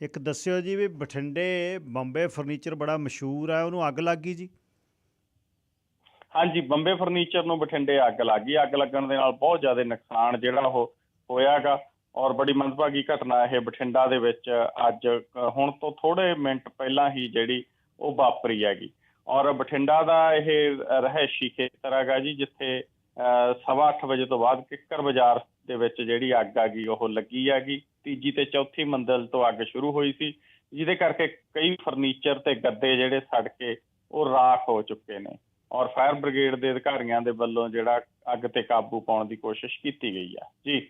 ਇੱਕ ਦੱਸਿਓ ਜੀ ਵੀ ਬਠਿੰਡੇ ਬੰਬੇ ਫਰਨੀਚਰ ਬੜਾ ਮਸ਼ਹੂਰ ਆ, ਉਹਨੂੰ ਅੱਗ ਲੱਗ ਜੀ? ਹਾਂਜੀ, ਬੰਬੇ ਫਰਨੀਚਰ ਨੂੰ ਬਠਿੰਡੇ ਅੱਗ ਲੱਗ ਅੱਗ ਲੱਗਣ ਦੇ ਨਾਲ ਬਹੁਤ ਜ਼ਿਆਦਾ ਨੁਕਸਾਨ ਜਿਹੜਾ ਉਹ ਹੋਇਆਗਾ ਔਰ ਬੜੀ ਮੰਦਭਾਗੀ ਘਟਨਾ ਇਹ ਬਠਿੰਡਾ ਦੇ ਵਿੱਚ ਅੱਜ ਹੁਣ ਤੋਂ ਥੋੜੇ ਮਿੰਟ ਪਹਿਲਾਂ ਹੀ ਜਿਹੜੀ ਉਹ ਵਾਪਰੀ ਹੈਗੀ। ਔਰ ਬਠਿੰਡਾ ਦਾ ਇਹ ਰਹਿਸ਼ੀ ਖੇਤਰ ਹੈਗਾ ਜੀ, ਜਿੱਥੇ 8:30 ਵਜੇ ਤੋਂ ਬਾਅਦ ਕਿੱਕਰ ਬਾਜ਼ਾਰ ਦੇ ਵਿੱਚ ਜਿਹੜੀ ਅੱਗ ਆ ਗਈ, ਉਹ ਲੱਗੀ ਹੈਗੀ। ਤੀਜੀ ਤੇ ਚੌਥੀ ਮੰਜ਼ਲ ਤੋਂ ਅੱਗ ਸ਼ੁਰੂ ਹੋਈ ਸੀ ਜਿਹਦੇ ਕਰਕੇ ਕਈ ਫਰਨੀਚਰ ਤੇ ਗੱਦੇ ਜਿਹੜੇ ਸੜ ਕੇ ਉਹ ਰਾਖ ਹੋ ਚੁੱਕੇ ਨੇ ਔਰ ਫਾਇਰ ਬ੍ਰਿਗੇਡ ਦੇ ਅਧਿਕਾਰੀਆਂ ਦੇ ਵੱਲੋਂ ਜਿਹੜਾ ਅੱਗ ਤੇ ਕਾਬੂ ਪਾਉਣ ਦੀ ਕੋਸ਼ਿਸ਼ ਕੀਤੀ ਗਈ ਆ। ਜੀ।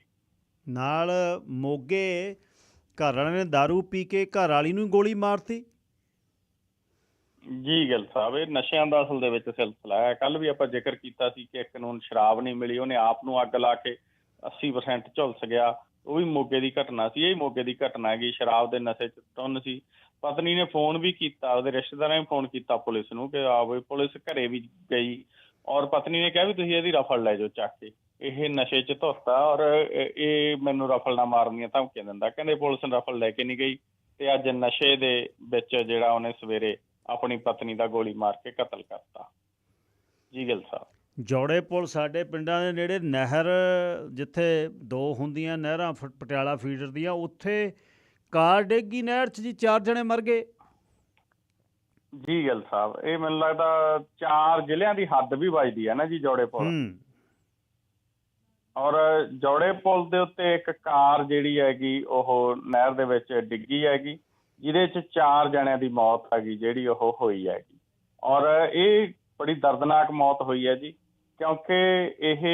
ਨਾਲ ਮੋਗੇ ਘਰ ਵਾਲਿਆਂ ਨੇ दारू ਪੀ ਕੇ ਘਰ ਵਾਲੀ ਨੂੰ ਗੋਲੀ ਮਾਰਤੀ। ਜੀ ਗੱਲ ਸਾਹਿਬ ਇਹ ਨਸ਼ਿਆਂ ਦਾ ਅਸਲ ਦੇ ਵਿੱਚ ਸਿਲਸਿਲਾ ਹੈ। ਕੱਲ ਵੀ ਆਪਾਂ ਜ਼ਿਕਰ ਕੀਤਾ ਸੀ ਕਿ ਇੱਕ ਨੂੰ ਸ਼ਰਾਬ ਨਹੀਂ ਮਿਲੀ ਉਹਨੇ ਆਪ ਨੂੰ ਅੱਗ ਲਾ ਕੇ 80% ਝੁਲਸ ਗਿਆ। ਉਹ ਵੀ ਮੋਗੇ ਦੀ ਘਟਨਾ ਸੀ, ਇਹ ਮੋਗੇ ਦੀ ਘਟਨਾ ਹੈਗੀ, ਸ਼ਰਾਬ ਦੇ ਨਸ਼ੇ 'ਚ ਟੁੰਨ ਸੀ। ਪਤਨੀ ਨੇ ਫੋਨ ਵੀ ਕੀਤਾ, ਉਹਦੇ ਰਿਸ਼ਤੇਦਾਰਾਂ ਨੇ ਫੋਨ ਕੀਤਾ ਪੁਲਿਸ ਨੂੰ ਕਿ ਆ ਪੁਲਿਸ ਘਰੇ ਵੀ ਗਈ। ਔਰ ਪਤਨੀ ਨੇ ਕਿਹਾ ਵੀ ਤੁਸੀਂ ਇਹਦੀ ਰਫਲ ਲੈ ਜਾਓ ਚੱਕ ਕੇ। ਇਹ ਨਸ਼ੇ 'ਚ ਧੁੱਤਾ ਔਰ ਇਹ ਮੈਨੂੰ ਰਫਲ ਨਾ ਮਾਰਨ ਦੀਆਂ ਧਮਕੀਆਂ ਦਿੰਦਾ। ਕਹਿੰਦੇ ਪੁਲਿਸ ਨੇ ਰਫਲ ਲੈ ਕੇ ਨਹੀਂ ਗਈ ਤੇ ਅੱਜ ਨਸ਼ੇ ਦੇ ਵਿੱਚ ਜਿਹੜਾ ਉਹਨੇ ਸਵੇਰੇ ਆਪਣੀ ਪਤਨੀ ਦਾ ਗੋਲੀ ਮਾਰ ਕੇ ਕਤਲ ਕਰਤਾ। ਜੀ ਗੱਲ ਸਾਹਿਬ। ਜੋੜੇ ਪੁਲ ਸਾਡੇ ਪਿੰਡਾਂ ਦੇ ਨੇੜੇ ਨਹਿਰ ਜਿੱਥੇ ਦੋ ਹੁੰਦੀਆਂ ਨਹਿਰਾਂ ਪਟਿਆਲਾ ਫੀਡਰ ਦੀਆਂ ਉੱਥੇ ਕਾਰ ਡੇਗੀ ਨਹਿਰ 'ਚ ਜੀ ਚਾਰ ਜਣੇ ਮਰ ਗਏ। ਜੀ ਗੱਲ ਸਾਹਿਬ ਇਹ ਮੈਨੂੰ ਲੱਗਦਾ ਚਾਰ ਜ਼ਿਲ੍ਹਿਆਂ ਦੀ ਹੱਦ ਵੀ ਵੱਜਦੀ ਹੈ ਨਾ ਜੀ ਜੋੜੇ ਪੁਲ। ਔਰ ਜੋੜੇ ਪੁਲ ਦੇ ਉੱਤੇ ਇੱਕ ਕਾਰ ਜਿਹੜੀ ਹੈਗੀ ਉਹ ਨਹਿਰ ਦੇ ਵਿੱਚ ਡਿੱਗੀ ਹੈਗੀ ਜਿਹਦੇ ਚ ਚਾਰ ਜਣਿਆਂ ਦੀ ਮੌਤ ਹੈਗੀ ਜਿਹੜੀ ਉਹ ਹੋਈ ਹੈਗੀ। ਔਰ ਇਹ ਬੜੀ ਦਰਦਨਾਕ ਮੌਤ ਹੋਈ ਹੈ ਜੀ। ਕਿਉਂਕਿ ਇਹ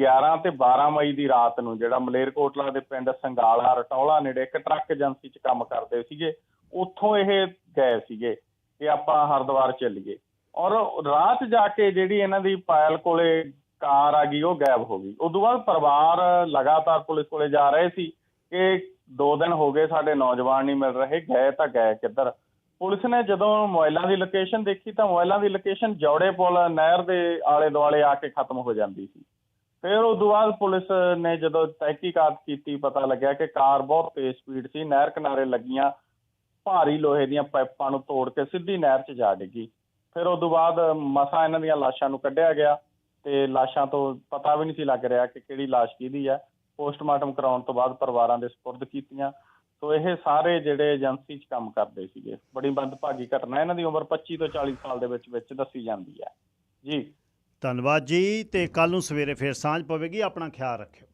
11 ਤੇ 12 ਮਈ ਦੀ ਰਾਤ ਨੂੰ ਜਿਹੜਾ ਮਲੇਰਕੋਟਲਾ ਦੇ ਪਿੰਡ ਸੰਗਾਲਾ, ਰਟੌਲਾ ਨੇੜੇ ਇੱਕ ਟਰੱਕ ਏਜੰਸੀ 'ਚ ਕੰਮ ਕਰਦੇ ਸੀਗੇ, ਉੱਥੋਂ ਇਹ ਗਏ ਸੀਗੇ ਕਿ ਆਪਾਂ ਹਰਦੁਆਰ ਚੱਲੀਏ ਔਰ ਰਾਤ ਜਾ ਕੇ ਜਿਹੜੀ ਇਹਨਾਂ ਦੀ ਪਾਇਲ ਕੋਲੇ ਕਾਰ ਆ ਗਈ, ਉਹ ਗਾਇਬ ਹੋ ਗਈ। ਉਦੋਂ ਬਾਅਦ ਪਰਿਵਾਰ ਲਗਾਤਾਰ ਪੁਲਿਸ ਕੋਲੇ ਜਾ ਰਹੇ ਸੀ ਕਿ ਦੋ ਦਿਨ ਹੋ ਗਏ, ਸਾਡੇ ਨੌਜਵਾਨ ਨਹੀਂ ਮਿਲ ਰਹੇ, ਗਏ ਤਾਂ ਗਏ ਕਿੱਧਰ? ਪੁਲਿਸ ਨੇ ਜਦੋਂ ਮੋਬਾਈਲਾਂ ਦੀ ਲੋਕੇਸ਼ਨ ਦੇਖੀ ਤਾਂ ਮੋਬਾਈਲਾਂ ਦੀ ਲੋਕੇਸ਼ਨ ਜੌੜੇ ਪੁਲ ਨਹਿਰ ਦੇ ਆਲੇ ਦੁਆਲੇ ਆ ਕੇ ਖਤਮ ਹੋ ਜਾਂਦੀ ਸੀ। ਫਿਰ ਉਸ ਤੋਂ ਬਾਅਦ ਪੁਲਿਸ ਨੇ ਜਦੋਂ ਤਹਿਕੀਕਾਤ ਕੀਤੀ, ਪਤਾ ਲੱਗਿਆ ਕਿ ਕਾਰ ਬਹੁਤ ਤੇਜ਼ ਸਪੀਡ ਸੀ, ਨਹਿਰ ਕਿਨਾਰੇ ਲੱਗੀਆਂ ਭਾਰੀ ਲੋਹੇ ਦੀਆਂ ਪਾਈਪਾਂ ਨੂੰ ਤੋੜ ਕੇ ਸਿੱਧੀ ਨਹਿਰ 'ਚ ਜਾ ਡਿੱਗੀ। ਫਿਰ ਉਸ ਤੋਂ ਬਾਅਦ ਮਸਾ ਇਹਨਾਂ ਦੀਆਂ ਲਾਸ਼ਾਂ ਨੂੰ ਕੱਢਿਆ ਗਿਆ ਤੇ ਲਾਸ਼ਾਂ ਤੋਂ ਪਤਾ ਵੀ ਨਹੀਂ ਸੀ ਲੱਗ ਰਿਹਾ ਕਿ ਕਿਹੜੀ ਲਾਸ਼ ਕਿਹਦੀ ਹੈ। ਪੋਸਟਮਾਰਟਮ ਕਰਾਉਣ ਤੋਂ ਬਾਅਦ ਪਰਿਵਾਰਾਂ ਦੇ ਸਪੁਰਦ ਕੀਤੀਆਂ। ਸੋ ਇਹ ਸਾਰੇ ਜਿਹੜੇ ਏਜੰਸੀ 'ਚ ਕੰਮ ਕਰਦੇ ਸੀਗੇ ਬੜੀ ਮੰਦਭਾਗੀ ਘਟਨਾ ਇਹਨਾਂ ਦੀ ਉਮਰ 25 ਤੋਂ 40 ਸਾਲ ਦੇ ਵਿੱਚ ਵਿੱਚ ਦੱਸੀ ਜਾਂਦੀ ਹੈ। ਜੀ। ਧੰਨਵਾਦ ਜੀ ਤੇ ਕੱਲ ਨੂੰ ਸਵੇਰੇ ਫੇਰ ਸਾਂਝ ਪਵੇਗੀ ਆਪਣਾ ਖਿਆਲ ਰੱਖਿਓ।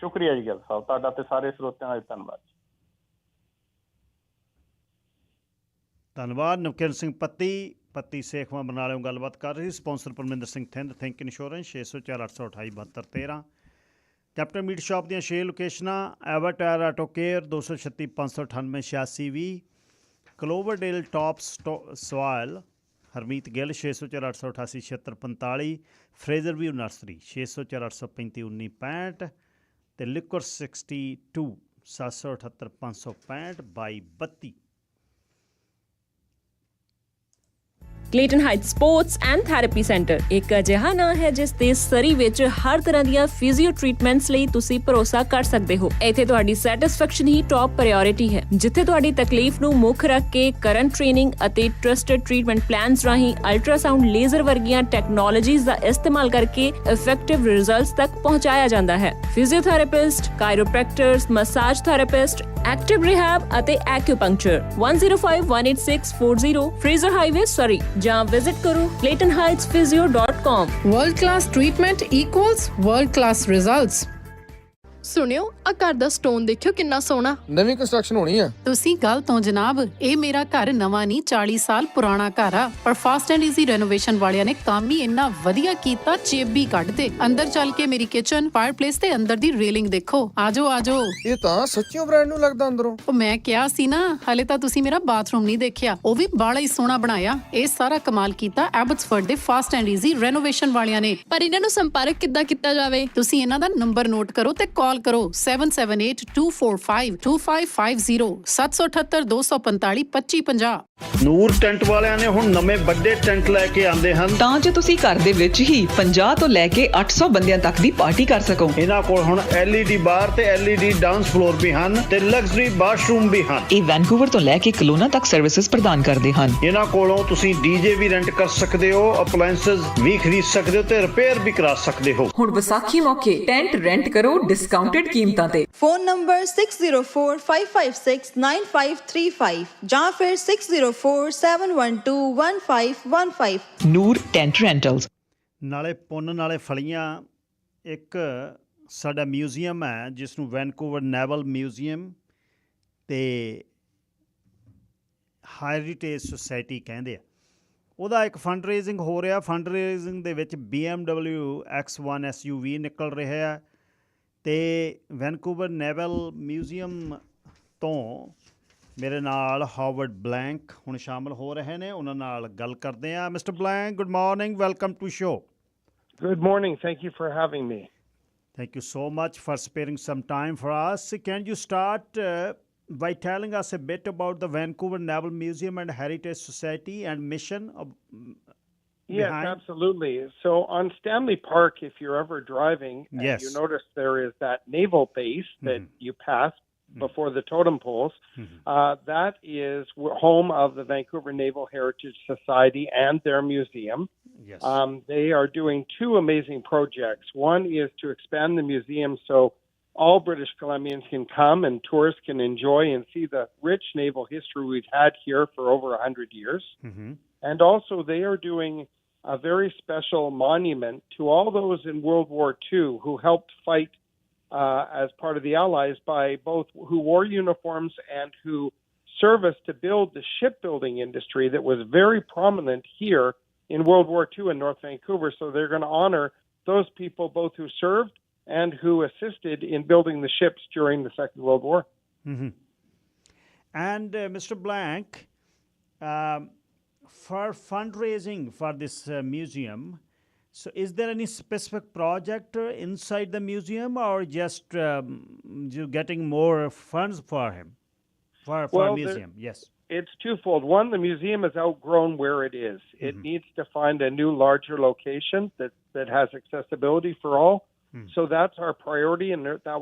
ਸ਼ੁਕਰੀਆ ਜੀ ਗਿੱਲ ਸਾਹਿਬ ਤੁਹਾਡਾ ਤੇ ਸਾਰੇ ਸਰੋਤਿਆਂ ਦਾ ਧੰਨਵਾਦ ਧੰਨਵਾਦ ਨਵਕਿਰਨ ਸਿੰਘ ਪੱਤੀ ਪੱਤੀ ਸੇਖਵਾ ਬਰਨਾਲਿਓਂ ਗੱਲਬਾਤ ਕਰ ਰਹੀ sponsor Parminder Singh Thind think insurance 6048287213 captain meat shop ਦੀਆਂ 6 ਲੋਕੇਸ਼ਨਾਂ Evertire auto care 236 598 8620 Cloverdale top ਸਵਾਲ, Harmeet Gill 604888 7645 Fraser view nursery 604835 1965 ਤੇ liquor 62 778 565 Clayton heights sports and therapy centre ਇੱਕ ਅਜਿਹਾ ਨਾਂ ਹੈ ਜਿਸ ਦੇ ਸਰੀ ਵਿੱਚ ਹਰ ਤਰ੍ਹਾਂ ਦੀਆਂ ਫਿਜ਼ੀਓ ਟ੍ਰੀਟਮੈਂਟਸ ਲਈ ਤੁਸੀਂ ਭਰੋਸਾ ਕਰ ਸਕਦੇ ਹੋ। ਇੱਥੇ ਤੁਹਾਡੀ ਸੈਟੀਸਫੈਕਸ਼ਨ ਹੀ ਟਾਪ ਪ੍ਰਾਇੋਰਟੀ ਹੈ। ਜਿੱਥੇ ਤੁਹਾਡੀ ਤਕਲੀਫ ਨੂੰ ਮੁੱਖ ਰੱਖ ਕੇ ਕਰੰਟ ਟ੍ਰੇਨਿੰਗ ਅਤੇ ਟਰਸਟਡ ਟ੍ਰੀਟਮੈਂਟ ਪਲਾਨਸ ਰਾਹੀਂ ਅਲਟਰਾਸਾਊਂਡ ਲੇਜ਼ਰ ਵਰਗੀਆਂ ਟੈਕਨੋਲੋਜੀਜ਼ ਦਾ ਇਸਤੇਮਾਲ ਕਰਕੇ ਇਫੈਕਟਿਵ ਰਿਜ਼ਲਟਸ ਤੱਕ ਪਹੁੰਚਾਇਆ ਜਾਂਦਾ ਹੈ। Physiotherapist chiropractors massage therapist active rehab ਅਤੇ ਐਕਿਊਪੰਕਚਰ 10518640 ਫਰੇਜ਼ਰ ਹਾਈਵੇ ਸਰੀ ਜਾਂ ਵਿਜ਼ਿਟ ਕਰੋ claytonheightsphysio.com world class treatment equals world class results ਸੁਣਿਓ ਆ ਘਰ ਦਾ ਸਟੋਨ ਦੇਖਿਓ ਕਿੰਨਾ ਸੋਹਣਾ। ਨਵੀਂ ਕੰਸਟਰਕਸ਼ਨ ਹੋਣੀ ਆ। ਤੁਸੀਂ ਗੱਲ ਤੋਂ ਜਨਾਬ ਇਹ ਮੇਰਾ ਘਰ ਨਵਾਂ ਨਹੀਂ 40 ਸਾਲ ਪੁਰਾਣਾ ਘਰ ਆ। ਪਰ ਫਾਸਟ ਐਂਡ ਈਜ਼ੀ ਰੈਨੋਵੇਸ਼ਨ ਵਾਲਿਆਂ ਨੇ ਕੰਮ ਹੀ ਇੰਨਾ ਵਧੀਆ ਕੀਤਾ ਚੇਬੀ ਕੱਢਦੇ ਅੰਦਰ ਚੱਲ ਕੇ ਮੇਰੀ ਕਿਚਨ ਫਾਇਰਪਲੇਸ ਤੇ ਅੰਦਰ ਦੀ ਰੇਲਿੰਗ ਦੇਖੋ। ਆਜੋ ਆਜੋ। ਇਹ ਤਾਂ ਸੱਚੀਓ ਬ੍ਰਾਂਡ ਨੂੰ ਲੱਗਦਾ ਅੰਦਰੋਂ। ਉਹ ਮੈਂ ਕਿਹਾ ਸੀ ਨਾ ਹਲੇ ਤਾਂ ਤੁਸੀਂ ਮੇਰਾ ਬਾਥਰੂਮ ਨਹੀਂ ਦੇਖਿਆ। ਉਹ ਵੀ ਬਾਲਾ ਹੀ ਸੋਹਣਾ ਬਣਾਇਆ। ਇਹ ਸਾਰਾ ਕਮਾਲ ਕੀਤਾ ਐਬਟਸਫੋਰਡ ਦੇ ਫਾਸਟ ਐਂਡ ਈਜ਼ੀ ਰੈਨੋਵੇਸ਼ਨ ਵਾਲਿਆਂ ਨੇ। ਪਰ ਇਹਨਾਂ ਨੂੰ ਸੰਪਰਕ ਕਿੱਦਾਂ ਕੀਤਾ ਜਾਵੇ? ਤੁਸੀਂ ਇਹਨਾਂ ਦਾ ਨੰਬਰ ਨੋਟ ਕਰੋ ਤੇ ਕਾਲ ਕਰੋ 7782452550 7782452550 ਨੂਰ ਟੈਂਟ ਵਾਲਿਆਂ ਨੇ ਹੁਣ ਨਵੇਂ ਵੱਡੇ ਟੈਂਟ ਲੈ ਕੇ ਆਂਦੇ ਹਨ। ਤਾਂ ਜੋ ਤੁਸੀਂ ਘਰ ਦੇ ਵਿੱਚ ਹੀ 50 ਤੋਂ ਲੈ ਕੇ 800 ਬੰਦਿਆਂ ਤੱਕ ਦੀ ਪਾਰਟੀ ਕਰ ਸਕੋ। ਇਹਨਾਂ ਕੋਲ ਹੁਣ LED ਬਾਰ ਤੇ LED ਡਾਂਸ ਫਲੋਰ ਵੀ ਹਨ ਤੇ ਲਗਜ਼ਰੀ ਵਾਸ਼ਰੂਮ ਵੀ ਹਨ। ਇਹ ਵੈਨਕੂਵਰ ਤੋਂ ਲੈ ਕੇ ਕਲੋਨਾ ਤੱਕ ਸਰਵਿਸਿਜ਼ ਪ੍ਰਦਾਨ ਕਰਦੇ ਹਨ। ਇਹਨਾਂ ਕੋਲੋਂ ਤੁਸੀਂ DJ ਵੀ ਰੈਂਟ ਕਰ ਸਕਦੇ ਹੋ ਅਪਲਾਈਐਂਸਸ ਵੀ ਖਰੀਦ ਸਕਦੇ ਹੋ ਤੇ ਰਿਪੇਅਰ ਵੀ ਕਰਾ ਸਕਦੇ ਹੋ। ਹੁਣ ਵਿਸਾਖੀ ਮੌਕੇ ਟੈਂਟ ਰੈਂਟ ਕਰੋ ਡਿਸਕਾਊਂਟਡ ਕੀਮਤਾਂ ਤੇ। ਫੋਨ ਨੰਬਰ 6045569535 ਜਾਂ ਫਿਰ 6047121515 ਨੂਰ ਟੈਂਟ ਰੈਂਟਲਸ ਨਾਲੇ ਪੁੰਨ ਨਾਲੇ ਫਲੀਆਂ ਇੱਕ ਸਾਡਾ ਮਿਊਜ਼ੀਅਮ ਹੈ ਜਿਸ ਨੂੰ ਵੈਨਕੂਵਰ ਨੈਵਲ ਮਿਊਜ਼ੀਅਮ ਤੇ ਹੈਰੀਟੇਜ ਸੁਸਾਇਟੀ ਕਹਿੰਦੇ ਆ। ਉਹਦਾ ਇੱਕ ਫੰਡ ਰੇਜ਼ਿੰਗ ਹੋ ਰਿਹਾ ਫੰਡ ਰੇਜ਼ਿੰਗ ਦੇ ਵਿੱਚ BMW X1 SUV ਨਿਕਲ ਰਿਹਾ ਹੈ। ਤੇ ਵੈਨਕੂਵਰ ਨੈਵਲ ਮਿਊਜ਼ੀਅਮ ਤੋਂ ਮੇਰੇ ਨਾਲ ਹਾਵਰਡ ਬਲੈਂਕ ਹੁਣ ਸ਼ਾਮਲ ਹੋ ਰਹੇ ਨੇ ਉਹਨਾਂ ਨਾਲ ਗੱਲ ਕਰਦੇ ਆ mister Blank good morning welcome to show morning. Thank you for having me. Thank you so much for sparing some time for us. Can you start uh, by telling us a bit about the Vancouver Naval Museum and Heritage Society and mission of Yes, behind? absolutely. So on Stanley Park, if you're ever driving, Yes. you notice there is that naval base that Mhm. you pass before the totem poles. Mhm. Uh, that is home of the Vancouver Naval Heritage Society and their museum. Yes. Um, they are doing two amazing projects. One is to expand the museum so all British Columbians can come and tourists can enjoy and see the rich naval history we've had here for over a 100 years. Mhm. And also, they are doing a very special monument to all those in World War II who helped fight uh, as part of the Allies by both who wore uniforms and who serviced to build the shipbuilding industry that was very prominent here in World War II in North Vancouver. So they're going to honor those people both who served and who assisted in building the ships during the Second World War. Mhm. And uh, Mr. Blank, um, for fundraising for this uh, museum, so is there any specific project uh, inside the museum or just um, you getting more funds for him? For, for Well, there- museum, yes. it's twofold. One, the museum has outgrown where it is. It needs to find a new, larger location that, that has accessibility for all. So that's our priority, and that will